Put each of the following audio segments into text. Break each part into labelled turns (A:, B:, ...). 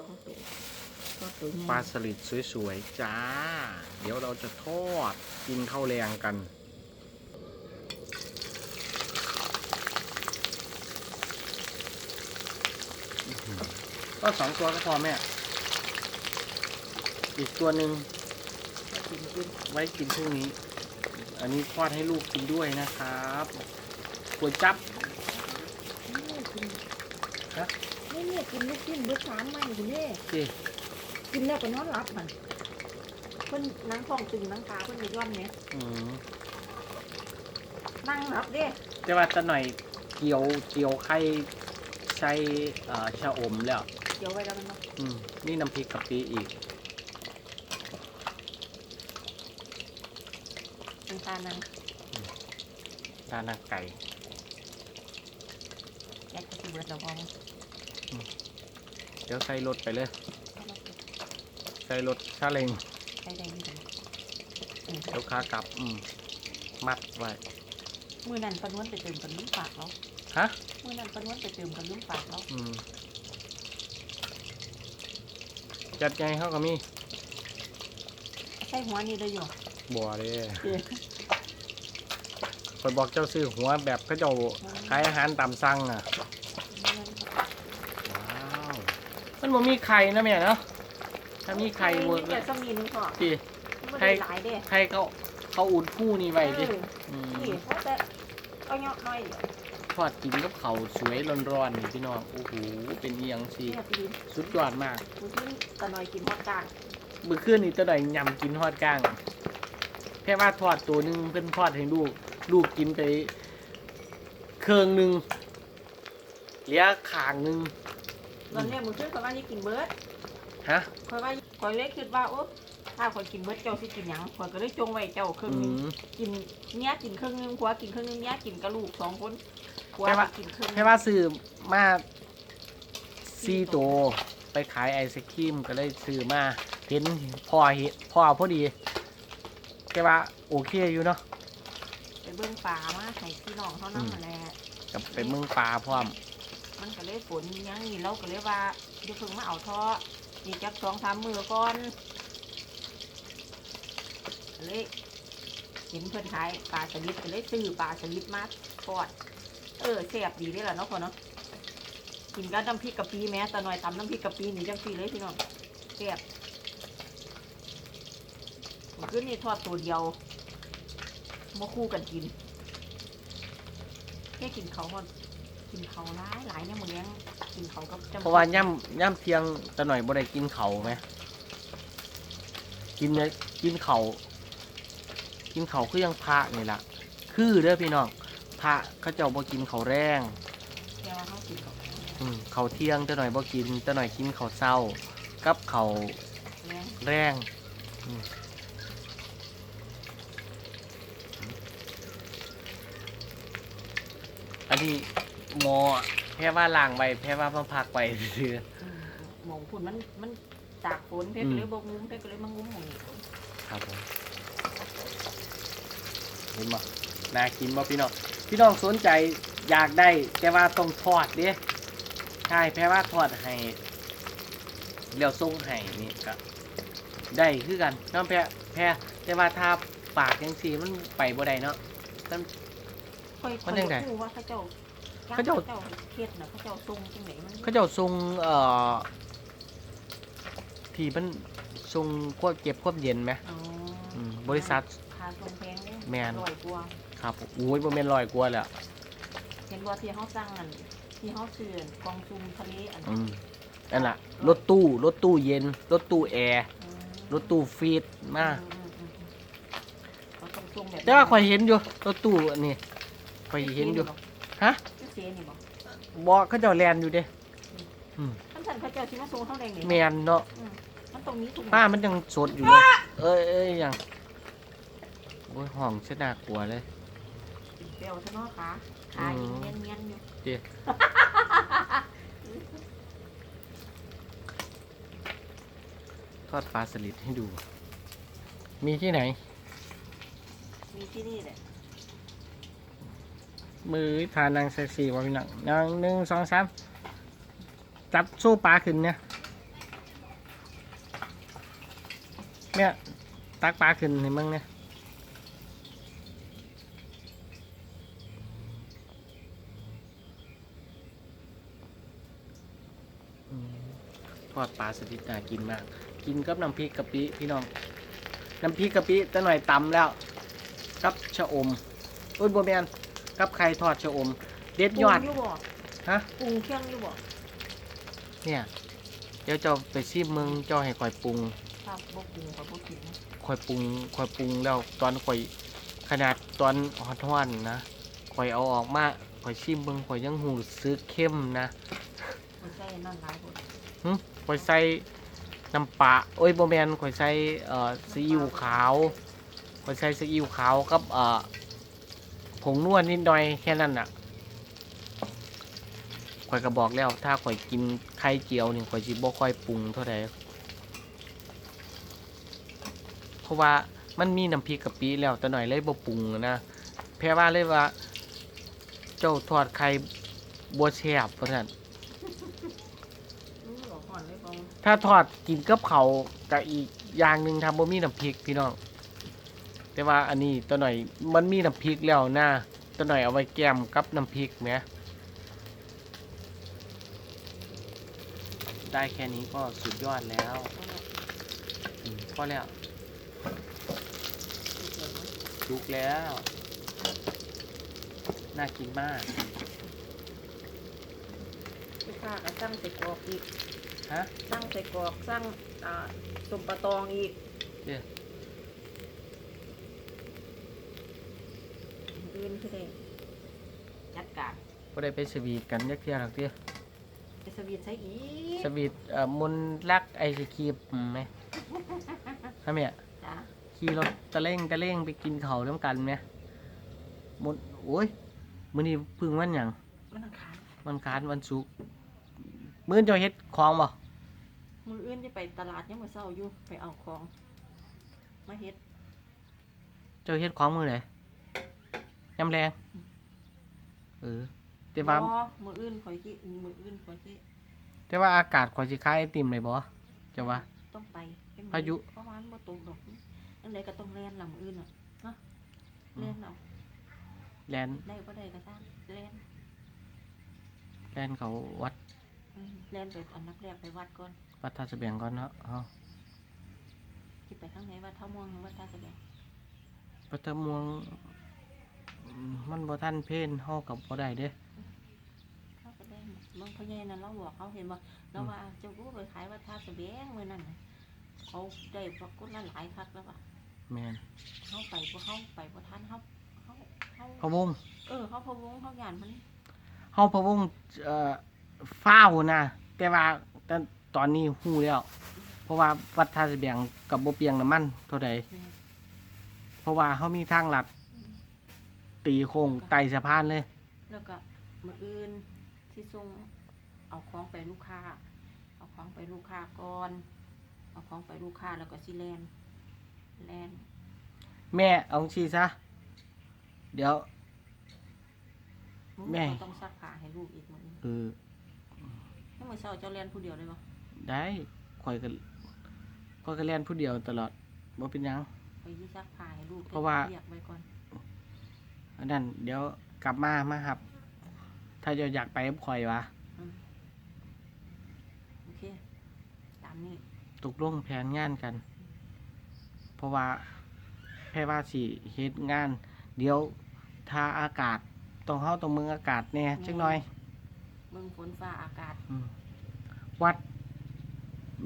A: สองตัวทอดตัวใหญ่
B: ปลาสลิดสวยๆ จ้า เดี๋ยวเราจะทอดกินข้าวแรงกัน ก็สองตัวก็พอแม่ อีกตัวหนึ่ง
A: กินกิน
B: ไว้กินพรุ่งนี้ อันนี้ทอดให้ลูกกินด้วยนะครับก๋วยจับ ฮะ
A: กินลูกชิ้นเบิดสามไม้คุณเน่
B: สิ
A: กินแล้วก็นอนหลับมันเพิ่นนั่งท้องตึงนั่งขาเพิ่นมีย่อมเนี่ย
B: อืม
A: นั่งหลับเด้
B: แต่ว่าจะหน่อยเกี่ยวเกี่ยวไข่ใส่เอ่อชะอมแล้ว
A: เดี๋ยวไว้แล้วมันเนาะ
B: อืมนี่น้ำพริกกะปิอีก
A: เป็นตานั่ง
B: ทานางไก่
A: แยกที่เบิดแล้วพอมั้ง
B: เดี๋ยวใส่รถไปเลย
A: เอามาเก็บ
B: ใส่รถชาเล็ง
A: ใส่ได้ดีจังอืม
B: เดี๋ยวขากลับ อืม มัดไว้
A: มือนั่นปะนวนไปเติมกันลุ้มปากแล้ว
B: ฮะ
A: มือนั่นปะนวนไปเติมกันลุ้มปากแล้ว
B: อืม จัดไงเขาก็มี
A: ใส่หัวนี่เลยอยู่
B: บัวเลย
A: เด้อ
B: คอยบอกเจ้าซื้อหัวแบบเขาเจ้าขายอาหารตามสั่งอะ ว้าว มันบ่มีไข่นะแม่เนาะถ้ามีไข่เวิร์ก
A: เดี๋ยวต้องมีนึงก่อน
B: ดิ
A: มัน
B: ไข่
A: ได้หลายเด้
B: ไข่เขาเขาอุ่นคู่นี่ไว้ดิ
A: เออ
B: อืม
A: นี่เขาจะเอาเงาะน้อยเดียว
B: ทอดกินกับเขาวสวยร้อนๆนี่พี่น้องโอ้โหเป็นเอียงสิ
A: เนี่ยปีน
B: สุดยอดมาก
A: มือขึ้นตะนอยกินฮอดกลาง
B: มือขึ้นนี่ตัวหน่อยยำกินทอดก้างแค่ว่าทอดตัวหนึงเพิ่นทอดให้ลูก ลูกกินไปเครื่องหนึ่งเหลือขางหนึ่ง
A: ตอนเนี้ยมือขึ้นเขาว่านี่กินเบิร์ด
B: ฮะ
A: คอยว่าคอยเลยคิดว่าโอ้ถ้าคนกินเบิร์ดเจ้าสิกินหยังคอยก็เลยจงไว้เจ้าครึ่ง
B: อื
A: หนึง
B: ม
A: กินเนี้ยกินครึ่งหนึงผัวกินครึ่งหนึงเนี้ยกินกระลูกสองคนผัว
B: แค่ว่า
A: กินครึ่งหนึ่ง
B: แค่ว่าซื้อมาซีตัวไปขายไอศครีมก็เลยซื้อมาเห็นพ่อเห็นพ่อพอดีแค่ว่าโอเคอยู่เนาะ
A: ไปเบิ่งปลามาให้พี่น้องเขานั่งมาแหละ
B: กับไปเมืองปลาพร้อม
A: มันก็เลยฝนหยังนี่เราก็เลยว่าเดี๋ยวเพิ่งมาเอาท่อนี่จักสองสามมือก่อนเลยเห็นเพิ่นขายปลาสลิดก็เลยซื้อปลาสลิดมาทอดเออแซ่บดีเด้ละเนาะพ่อเนาะกินกับน้ำพริกกะปิแม้แต่หน่อยตำน้ำพริกกะปินี่จังซี่เลยพี่น้องแซ่บขึ้นนี่ทอดตัวเดียวมาคู่กันกินแค่กินเขาวก่อน กินเขาวหลายหลายเนี่ยหมดเลี้ยงกินเขาวกับจำ
B: เพราะว่าย่ำย่ำเที่ยงตะหน่อยบ่ได้กินเขาวไหมกินเนี่ยกินเขาวกินเขาวคือยังพระนี่ล่ะคือเด้อพี่น้องพระเขาเจ้าบ่กินเขาวแรง
A: แค่ว่าเขากินเขาว
B: อืมเขาวเที่ยงตะหน่อยบ่กินตะหน่อยกินเขาวเศร้า กับเขาว
A: เลี้ยง
B: แรงอืมอันนี้ หมอแค่ว่าล้างไว้แค่ว่ามาพักไว้ซื่อ
A: อืมหมองคุณมันมันตากฝนเพชร
B: อืม
A: เลยบกงุ้มเพชรเลยมางุ้มหมองนี้
B: ครับผมเห็นบ่น่ากินบ่พี่น้องพี่น้องสนใจอยากได้แต่ว่าต้องทอดเด้ใช่แพ้ว่าทอดให้เลี้ยวส่งให้นี่ก็ได้คือกันเน้องแพ้แพ้แต่ว่าถ้าปากยังสีมันไปบ่ได้เนาะ
A: ค่อย
B: มันยังไง
A: รู้ว่าเขาเจ้า
B: เขาเจ้า
A: เจ้าเฮ็ดน่ะเขาเจ้าทรงจังไหนมัน
B: เขาเจ้าทรงเอ่อที่มันทรงควบเก็บควบเย็นไหม
A: อ๋ออ
B: อืมบริษัท
A: พาทรงแพงเด้
B: แม่น
A: ร้อยกว่า
B: ครับโอ้ยบ่แม่นลอยกว่าแล้ว
A: เห็นว่าที่เขาสั่งอันที่เขาซื้ออันกองซุมทะเลอัน
B: อืมนั่นล่ะรถตู้รถตู้เย็น รถตู้แอร์
A: อืม
B: รถตู้ฟีดมา
A: อืมอืมอืมเขาต้องทรงแบบ
B: แต่ว่าข่อยเห็นอยู่รถตู้อันนี้ข่อยเห็นอยู่ ฮะ
A: เสียนี่บอก
B: บ่เขาเจ้าแลนอยู่เด้อืม
A: ท่านท่านเขาเจ้าชิมาทรงเท่าแดงนี่
B: แมนเนาะ
A: อืมมันตรงนี้ถูก
B: ป้ามันยังสดอยู่เลยเอ้ยเอ้ยหยังโอ้ยห้องเสยน่ากลัวเลย
A: เปลวซะเนาะขาขายิงเนียนเนียนๆอยู่
B: เจ๊ทอดปลาสลิดให้ดู มีที่ไหน
A: มีที่นี่แหละ
B: มือทานางเซ็กซี่วะพี่นังนางหนึ่งสองสามจับสู้ปลาขึ้นเนี่ยแม่ยตักปลาขึ้นให้มึงเนี่ยทอดปลาสลิดน่ากินมาก กินกับน้ำพริกกะปิพี่น้อง น้ำพริกกะปิจะหน่อยตำแล้วกับชะอมอุ้ยบัวแมน กับไข่ทอดชะอม เด็ดยอด
A: ปรุงอยู่บ่
B: ฮะ
A: ปรุงเครื่องอยู่บ่
B: เนี่ย เดี๋ยวเจ้าไปซีมึงเจ้าให้ข่อยปรุง
A: ถ้าบ่ปรุงก็บ่กินนะ
B: ข่อยปรุงข่อยปรุงแล้วตอนข่อยขนาดตอนฮอตฮอนนะข่อยเอาออกมาข่อยชิมเบิ่งข่อยยังหูซื้อเข้มนะ
A: บ่ใช่นั่นหลายบ่
B: หึข่อยใส่น้ำปลาโอ้ยบ่แม่นข่อยใส่เอ่อซีอิ๊วขาวข่อยใส่ซีอิ๊วขาวกับเอ่อ ผงนวดนิดหน่อยแค่นั้นน่ะข่อยก็บอกแล้ว ถ้าข่อยกินไข่เจียวนี่ข่อยสิบ่ค่อยปรุงเท่าใดเพราะว่ามันมีน้ำพริกกะปิแล้วแต่หน่อยเลยบ่ปรุงนะแพ่ว่าเลยว่า เจ้าทอดไข่บ่แซ่บเพราะฉะนั้น
A: อือบ่ฮ้อน
B: ถ้าทอดกินกับเขากับอีกอย่างหนึ่งทำบ่มีน้ำพริกพี่น้อง แต่ว่าอันนี้ตัวหน่อยมันมีน้ำพริกแล้วนะตัวหน่อยเอาไว้แกมกับน้ำพริกไหมได้แค่นี้ก็สุดยอดแล้วอืมพอแล้วลุกแล้ว น่ากินมาก
A: ลูกค้าก็สั่งใส่กรอกอีก
B: ฮะ
A: สั่งใส่กรอกสั่งอ่าสมปะตองอีก
B: เดี๋ย ว
A: อื่นคือได้จัดการ
B: พอได้ไปสวีทกันยักเที่ยหรอกเที่ย
A: ไปสวีทใช้อีก
B: สวีทเอ่อมนต์รักไอศครีมไหมทำไมอะ
A: จ้ะ
B: ขี่รถตะเล่งตะเล่งไปกินเขาวน้ำกันไหมมนโอ้ยมื้อนี้เพึ่งวันหยัง
A: มันอังคาร
B: วันคานวันศุกร์มื้อเจ้าเฮ็ดของบ่
A: มืออื่นจะไปตลาดยังมื้อเช้าอยู่ไปเอาของมาเฮ็ด
B: เจ้าเฮ็ดของมื้อไหน ยำแรง เออ แต่ว่า
A: บ่มืออื่นข่อยสิมืออื่นข่อยสิ
B: แต่ว่าอากาศข่อยสิคายไอติมเลยบ่เจ้าว่า
A: ต้องไปเป็น
B: พายุ
A: เพราะว่ามันบ่ตกดอกนั่นใดก็ต้องแล่นลำอื่นน่ะเนาะ
B: อืม
A: แล่นเอา
B: แลน
A: ได้บ่ได้ก็ตามแล่น
B: แลนเขาวัด
A: อืมแล่นไปอันดับแรกไปวัดก่อน
B: วัดท่าสะเบียงก่อนเนาะเฮา
A: สิไปทางไหนวัดท่าม่วงหรือวัดท่าสะแบง
B: วัดตะม่วงอื มมันบ่ทันเพลนเฮากับบ่ได้เด้
A: เขาก็ได้บางพ่อใหญ่นั่นเราบอกเขาเห็นบ่แล้วว่าเจ้ากูไปขายวัดท่าสะแบงมื้อนั้นน่ะเขาได้ปรากฏละหลายคักแล้วว่ะ
B: แม่น
A: เขาไปบ่เขาไปบ่ทันเขาเขาเขา
B: พะวง
A: เออเขาพะวงเขาย่านมัน
B: เฮาพะวงเอ่อฟ้าวนะแต่ว่าแต่ตอนนี้ฮู้แล้ว เพราะว่าวัดท่าสะเบียงกับบ่เปียงน้ำมันเท่าใด
A: แม่
B: เพราะว่าเฮามีทางลัด ตีโค้งไต่สะพานเลย
A: แล้วก็มื้ออื่นที่ส่งเอาของไปลูกค้า เอาของไปลูกค้าก่อน เอาของไปลูกค้าแล้วก็สิแลนแลน
B: แม่เอาชีซะ เดี๋ยว แม่
A: ก็ต้องซักผ้าให้ลูกอีกมื้อนี้
B: เออ
A: เมื่อเช้าเจ้าแลนผู้เดียวเลยบ่
B: ได้ข่อยก็ข่อยก็เล่นผู้เดียวตลอดบ่เป็นหยัง
A: ไปที่ซักผ้าให้ลูก
B: เพราะว่า
A: เรียกไว้ก่อน
B: อันนั้นเดี๋ยวกลับมามาครับ ถ้าจะอยากไปกับข่อยวะ
A: อืมโอเค ตามนี้
B: ตกลงแผนงานกัน เพราะว่าแพ่ว่าสิเฮ็ดงาน เดี๋ยวถ้าอากาศต้องเฮาต้องมึงอากาศแหน่จักหน่อย
A: เบิ่งฝนฟ้าอากาศ
B: อืมวัด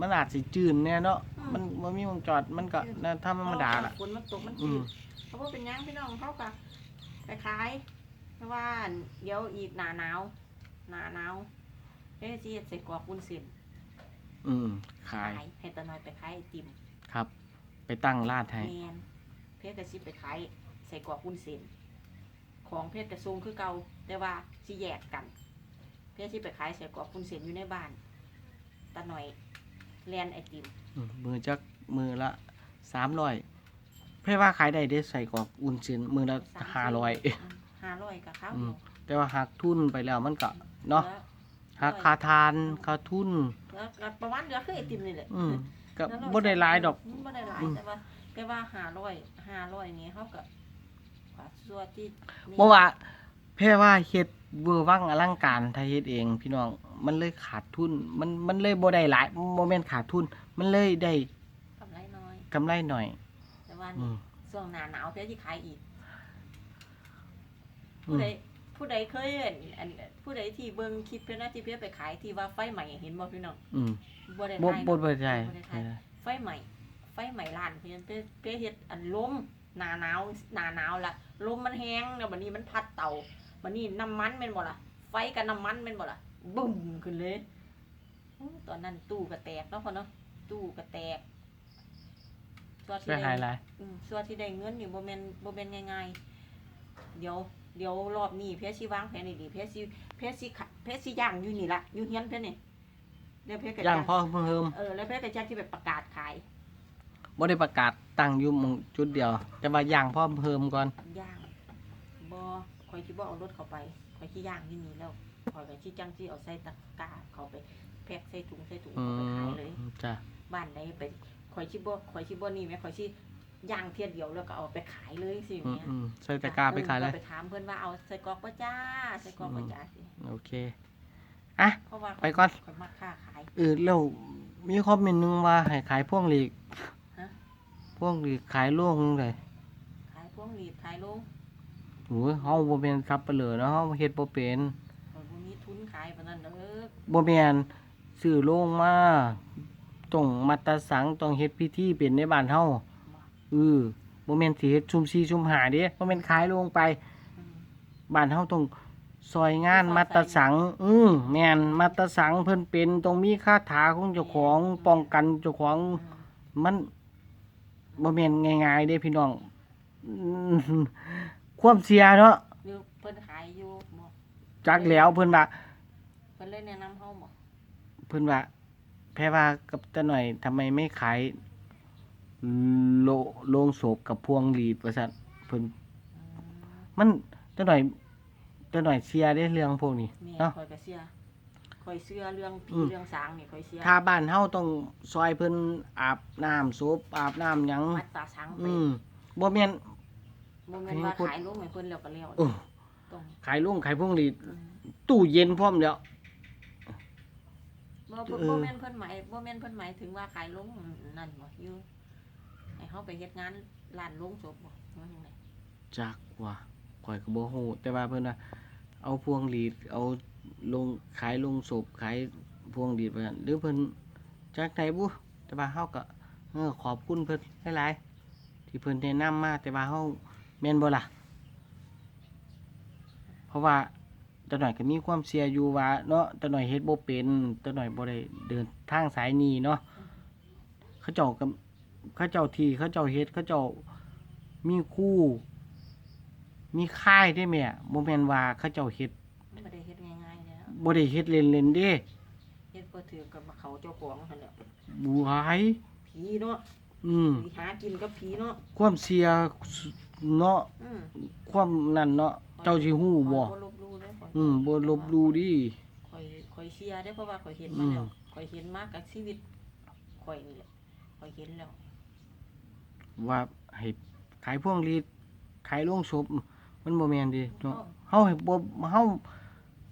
B: มันอาจสิจืนแน่เนาะ
A: อืม
B: มันมันมีวงจอดมันก็น่าธรรมดาล่ะ
A: ฝนมันตกมัน
B: อื
A: จื
B: ม
A: ดเพราะว่าเป็นหยังพี่น้องเขาก็ ไปขายเพราะว่าเดี๋ยวอีกหนาหนาวหนาหนาวเฮ้ยสิเฮ็ดใส่กรอกวุ้นเส้น
B: อืมขาย
A: ให้ตาน้อยไปขายไอติม
B: ครับ ไปตั้งร้านให้
A: แมนเพชรกระซิบไปขายใส่กรอกวุ้นเส้นของเพชรกระทรงคือเก่าแต่ว่าสิแยกกัน เพชรสิไปขายใส่กรอกวุ้นเส้นอยู่ในบ้านตาหน่อยแลนไอติม
B: อืมมือจักมือละสามร้อย เพื่อว่าขายได้ได้ใส่กรอกอุ่นเส้นมือละห้าร้อย
A: ห้าร้อยกับข้าว
B: อื
A: เดี
B: ม
A: ยว
B: แต่ว่าหักทุนไปแล้วมันก็เนาะ
A: แล้ว
B: หักค่าทานค่าทุน
A: ทแล้วก็ประมาณเดือนคือไอติมนี่แหละ
B: อืมก็บ่ได้หลายดอก
A: มบ่ได้หลาย
B: อืม
A: แต่ว่าแต่ว่าห้าร้อยห้าร้อยนี้เขาก็ฝากส่วนที่นี่
B: เพราะว่าแพ่ว่าเฮ็ดเวอร์วังอลังการถ้าเฮ็ดเอง พี่น้องมันเลยขาดทุน มันมันเลยบ่ได้หลายบ่แม่นขาดทุน มันเลยได้
A: กำไรน้อย
B: กำไรหน่อย
A: แต่ ว่า
B: อื
A: นี่
B: ม
A: ช่วงหน้าหนาวเพื่อที่ขายอีก
B: อื
A: ผู้
B: ม
A: ใดผู้ใดเคยเห็นอันผู้ใดที่เบิ่งคลิปเพื่อนนะที่เพื่อนไปขายที่ว่าไฟใหม่เห็นบ่พี่น้อง
B: อืม
A: บ่ได้
B: บ่
A: ถ่าย
B: บ่บ่ได้
A: บ่ได้ถ่ายไฟใหม่ไฟใหม่ร้านเพื่อนเพื่อนเพื่อนเฮ็ดอันลมหน้าหนาวหน้าหนาวละลมมันแห้งแล้วบัดนี้มันพัดเตาบัดนี้น้ำมันแม่นบ่ล่ะไฟกับน้ำมันแม่นบ่ล่ะบึ้มขึ้นเลยอู้ตอนนั้นตู้ก็แตกเนาะพ่อเนาะตู้ก็แตก ส่วนที่
B: ได้
A: ได้
B: หายหลาย
A: อืมส่วนที่ได้เงินนี่บ่แม่นบ่แม่นง่ายๆเดี๋ยวเดี๋ยวรอบนี้เพียสิวางแผนให้ดีเพียสิเพียสิขะเพียสิย่างอยู่นี่ล่ะอยู่เฮียนเพิ่นนี่เดี๋ยวเพียก็
B: ย่างพอเพิ่ม
A: เออแล้วเพียก็จะที่แบบประกาศขาย
B: บ่ได้ประกาศตั้งอยู่หม้องจุดเดียว แต่ว่าย่างพอเพิ่มก่อน
A: ย่างบ่ข่อยสิบ่เอารถเข้าไปข่อยสิย่างอยู่นี่แล้วข่อยก็สิจังสิเอาใส่ตะกร้าเข้าไปแพ็คใส่ถุงใส่ถุง
B: อื
A: เอาไปขาย
B: ม
A: เลย
B: จ้ะ
A: บ้านใดไป ข่อยสิบ่ข่อยสิบ่นี่แม่ข่อยสิย่างเทียเดียวแล้วก็เอาไปขายเลยสิ
B: อืม
A: แม่
B: อืมใส่ตะกร้าไปขายเลย
A: ออไปถามเพื่อนว่าเอาใส่กรอกปะจ้าใส่กรอกปะจ้าสิ
B: โอเค อะ
A: เพราะว่า
B: ไปก่อน
A: ข่อยมักค้าขาย
B: เออแล้วมีคอมเมนต์หนึงว่าให้ขายพวงหลีก
A: ฮะ
B: พวงหลีกขายโล่งเลย
A: ขายพวงหลีดขายลง
B: โอ้ยเฮาบ่แม่นซับเปลือเนาะเฮาเฮ็ดบ่เป็น
A: ข่อยบ่มีทุนขายปานนั้นเด้อ
B: บ่แม่นซื้อโล่งมา ต้องมัตตสังต้องเฮ็ดพิธีเป็นในบ้านเฮาเออบ่แม่นสิเฮ็ดชุม4ชุม5เด้บ่แม่นขายโล่งไป
A: อืม
B: บ้านเฮาต้องซอยงานมัตตสัง อือแม่นมัตตสังเพิ่นเป็นต้องมีคาถาของเจ้าของป้องกันเจ้าของ
A: อืม
B: มันบ่แม่นง่ายๆเด้พี่น้องอืมความเสียเนาะ
A: หรือเพิ่นขายอยู่บ่
B: จักแล้วเพิ่นว่า
A: เพิ่นเลยแนะนำเฮาบ่
B: เพิ่นว่า แพ่ว่ากับตาหน่อยทำไมไม่ขายโลโลงศพกับพวงหลีดว่าซั่นเพิ่น
A: อืม
B: มันตาหน่อยตาหน่อยเสียได้เรื่องพวกนี้
A: แม่
B: เนาะ
A: ข่อยก็เชื่อข่อยเชื่อเรื่องผี
B: อืม
A: เรื่องสางนี่ข่อยเชื่อ
B: ถ้าบ้านเฮาต้องซอยเพิ่นอาบน้ำศพอาบน้ำหยัง
A: มัดตาสางไป
B: อืมบ่แม่น
A: บ่แม่นว่าขายลงให้เพิ่นแล้วก็แล้ว
B: โอ้
A: ต้อง
B: ขายลุงขายพวงหลีด
A: อืม
B: ตู้เย็นพร้อมแล้ว
A: บ่
B: เอ
A: บ่
B: อ
A: บ่แม่นเพิ่นหมายบ่แม่นเพิ่นหมายถึงว่าขายลงนั่นบ่อยู่ให้เฮาไปเฮ็ดงานร้านโรงศพบ่ว่าจังได
B: จักว่าข่อยก็บ่ฮู้แต่ว่าเพิ่นว่าเอาพวงหลีดเอาลงขายลงศพขายพวงหลีดว่าซั่นหรือเพิ่นจักไดบุแต่ว่าเฮาก็เออขอบคุณเพิ่นหลายๆที่เพิ่นแนะนำมาแต่ว่าเฮาแม่นบ่ล่ะ เพราะว่า ตาหน่อยก็มีความเสียอยู่ว่าเนาะตาหน่อยเฮ็ดบ่เป็นตาหน่อยบ่ได้เดินทางสายนี้เนาะเขาเจ้าก็เขาเจ้าที่เขาเจ้าเฮ็ดเขาเจ้ามีคู่ มีค่ายได้แม่บ่แม่นว่าเขาเจ้าเฮ็ด
A: บ่ได้เฮ็ดง่ายๆแล้ว
B: บ่ได้เฮ็ดเล่นๆเด้
A: เฮ็ดบ่ถือกับเขาเจ้าของหั่นแหละ
B: บวาย
A: ผีเนาะ
B: อืม
A: หากินกับผีเนาะ
B: ความเสียเนาะ
A: อืม
B: ความนั่นเนาะเจ้าสิฮู้บ่
A: ข้ อยลบหลู่เด้อข้อย
B: อืมบ่ลบหลู่ดิ
A: ข่อยข่อยเชื่อได้อเพราะว่าข่อยเห็นมาแล้ว
B: อืม
A: ข่อยเห็นมากับชีวิตข่อยนี่แหละข่อยเห็นแล้ว
B: ว่าให้ขายพวงหลีดขายโรงศพมันบ่แม่นเดิเนาะเฮาให้บ่เฮา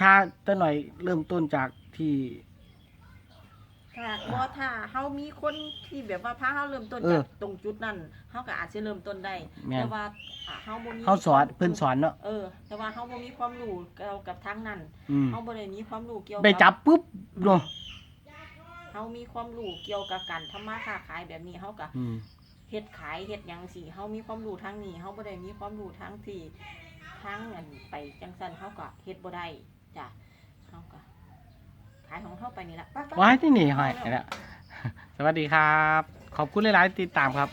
B: ถ้าแต่หน่อยเริ่มต้นจากที่
A: ถ้าบ่ถ้าเฮามีคนที่แบบว่าพาเฮาเริ่มต้น
B: เออ
A: จากตรงจุดนั้นเฮาก็อาจสิเริ่มต้นได้
B: แม่น
A: แต่ว่าอ่าเฮาบ่มี
B: เฮาสอนเพิ่นสอนเนาะ
A: เออ แต่ว่าเฮาบ่มีความรู้เกี่ยวกับทางนั้น
B: อืม
A: เฮาบ่ได้มีความรู้เกี่ยว
B: ได้จับปุ๊บเนาะ
A: เฮามีความรู้เกี่ยวกับการทำมาค้าขายแบบนี้เฮาก็
B: อืม
A: เฮ็ดขายเฮ็ดหยังสิเฮามีความรู้ทางนี้เฮาบ่ได้มีความรู้ทางที่ทางอันไปจังซั่นเฮาก็เฮ็ดบ่ได้จ้ะเฮาก็ ขายของเฮาไปนี่ละไว้
B: ที่นี่หอยแล้วสวัสดีครับ ขอบคุณหลาย ๆ ติดตามครับ